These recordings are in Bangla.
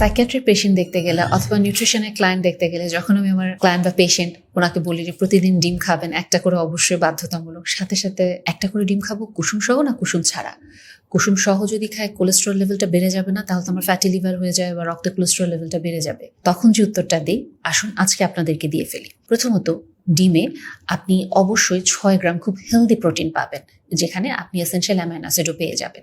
সাইকিয়াট্রিক পেশেন্ট দেখতে গেলে অথবা নিউট্রিশনের ক্লায়েন্ট দেখতে গেলে যখন আমি আমার ক্লায়েন্ট বা পেশেন্ট ওনাকে বলি যে প্রতিদিন ডিম খাবেন একটা করে অবশ্যই বাধ্যতামূলক সাথে সাথে একটা করে ডিম খাব কুসুম সহ না কুসুম ছাড়া? কুসুম সহ যদি খায় কোলেস্ট্রল লেভেলটা বেড়ে যাবে না তাহলে তো আমার ফ্যাটি লিভার হয়ে যায় বা রক্তে কোলেস্ট্রল লেভেলটা বেড়ে যাবে। তখন যে উত্তরটা দিই আসুন আজকে আপনাদেরকে দিয়ে ফেলি। প্রথমত ডিমে আপনি অবশ্যই ছয় গ্রাম খুব হেলদি প্রোটিন পাবেন, যেখানে আপনি এসেনশিয়াল অ্যামাইন অ্যাসিডও পেয়ে যাবেন।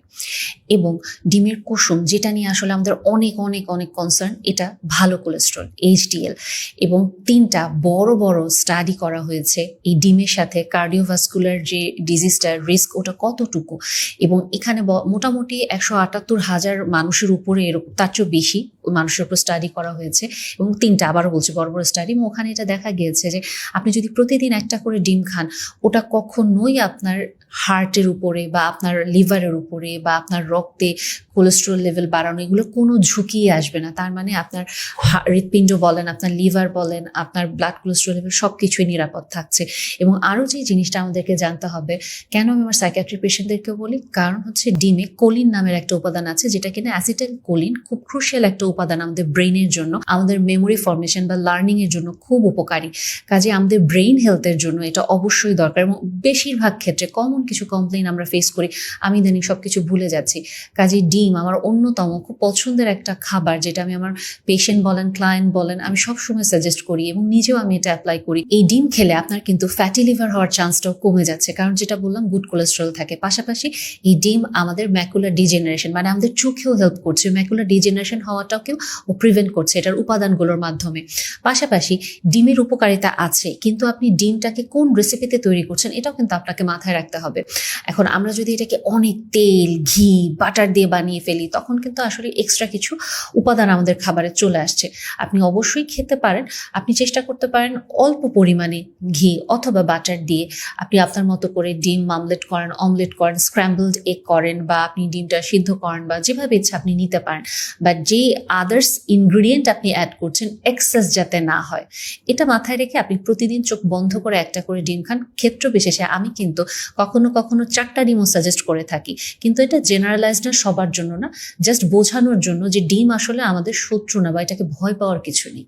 এবং ডিমের কুসুম, যেটা নিয়ে আসলে আমাদের অনেক অনেক অনেক কনসার্ন এটা ভালো কোলেস্ট্রল এইচডিএল এবং তিনটা বড় বড় স্টাডি করা হয়েছে এই ডিমের সাথে কার্ডিওভাস্কুলার যে ডিজিজটার রিস্ক ওটা কতটুকু? এবং এখানে মোটামুটি একশো আটাত্তর হাজার মানুষের উপরে এরকম, তার চেয়েও বেশি মানুষের উপর স্টাডি করা হয়েছে। এবং তিনটা, আবারও বলছি, বড় বড় স্টাডি এবং ওখানে এটা দেখা গিয়েছে যে আপনি যদি প্রতিদিন একটা করে ডিম খান, ওটা কখনোই আপনার হার্টের উপরে বা আপনার লিভারের উপরে বা আপনার রক্তে কোলেস্ট্রল লেভেল বাড়ানো, এগুলো কোনো ঝুঁকি আসবে না। তার মানে আপনার হৃৎপিণ্ড বলেন, আপনার লিভার বলেন, আপনার ব্লাড কোলেস্ট্রল লেভেল সব কিছুই নিরাপদ থাকছে। এবং আরও যে জিনিসটা আমাদেরকে জানতে হবে, কেন আমি আমার সাইকিয়াট্রি পেশেন্টদেরকেও বলি? কারণ হচ্ছে ডিমে কোলিন নামের একটা উপাদান আছে, যেটা কিনা অ্যাসিটাইল কোলিন খুব ক্রুশিয়াল একটা উপাদান আমাদের ব্রেনের জন্য, আমাদের মেমোরি ফরমেশন বা লার্নিং এর জন্য খুব উপকারী। কাজে আমাদের ব্রেইন হেলথের জন্য এটা অবশ্যই দরকার এবং বেশিরভাগ ক্ষেত্রে কমন কিছু কমপ্লেন আমরা ফেস করি। আমি ইদানিং সবকিছু ভুলে যাচ্ছি। কাজে ডিম আমার অন্যতম খুব পছন্দের একটা খাবার যেটা আমি আমার পেশেন্ট বলেন ক্লায়েন্ট বলেন, আমি সবসময় সাজেস্ট করি এবং নিজেও আমি এটা অ্যাপ্লাই করি। এই ডিম খেলে আপনার কিন্তু ফ্যাটি লিভার হওয়ার চান্সটাও কমে যাচ্ছে। কারণ যেটা বললাম গুড কোলেস্ট্রল থাকে। পাশাপাশি এই ডিম আমাদের ম্যাকুলার ডিজেনারেশন মানে আমাদের চোখেও হেল্প করছে। ম্যাকুলার ডিজেনারেশন হওয়াটাকেও ও প্রিভেন্ট করছে এটার উপাদানগুলোর মাধ্যমে। পাশাপাশি ডিমের উপকারিতা আছে, কিন্তু আপনি ডিমটাকে কোন রেসিপিতে তৈরি করছেন, এটাও কিন্তু আপনাকে মাথায় রাখতে হবে। এখন আমরা যদি এটাকে অনেক তেল, ঘি বাটার দিয়ে বানিয়ে ফেলি, তখন কিন্তু আসলে এক্সট্রা কিছু উপাদান আমাদের খাবারে চলে আসছে। আপনি অবশ্যই খেতে পারেন, আপনি চেষ্টা করতে পারেন অল্প পরিমাণে ঘি অথবা বাটার দিয়ে আপনি আপনার মতো করে ডিম মামলেট করেন অমলেট করেন স্ক্র্যাম্বলড এগ করেন বা আপনি ডিমটা সিদ্ধ করেন বা যেভাবে ইচ্ছা আপনি নিতে পারেন। বা যে আদার্স ইনগ্রিডিয়েন্ট আপনি অ্যাড করছেন এক্সেস যাতে না হয়, এটা মাথায় রেখে আপনি প্রতিদিন চোখ বন্ধ করে একটা করে ডিম খান, ক্ষেত্র বিশেষে আমি কিন্তু কখনো কখনো চারটা ডিমও সাজেস্ট করে থাকি। কিন্তু এটা জেনারেলাইজ না, সবার জন্য না জাস্ট বোঝানোর জন্য যে ডিম আসলে আমাদের শত্রু না বা এটাকে ভয় পাওয়ার কিছু নেই।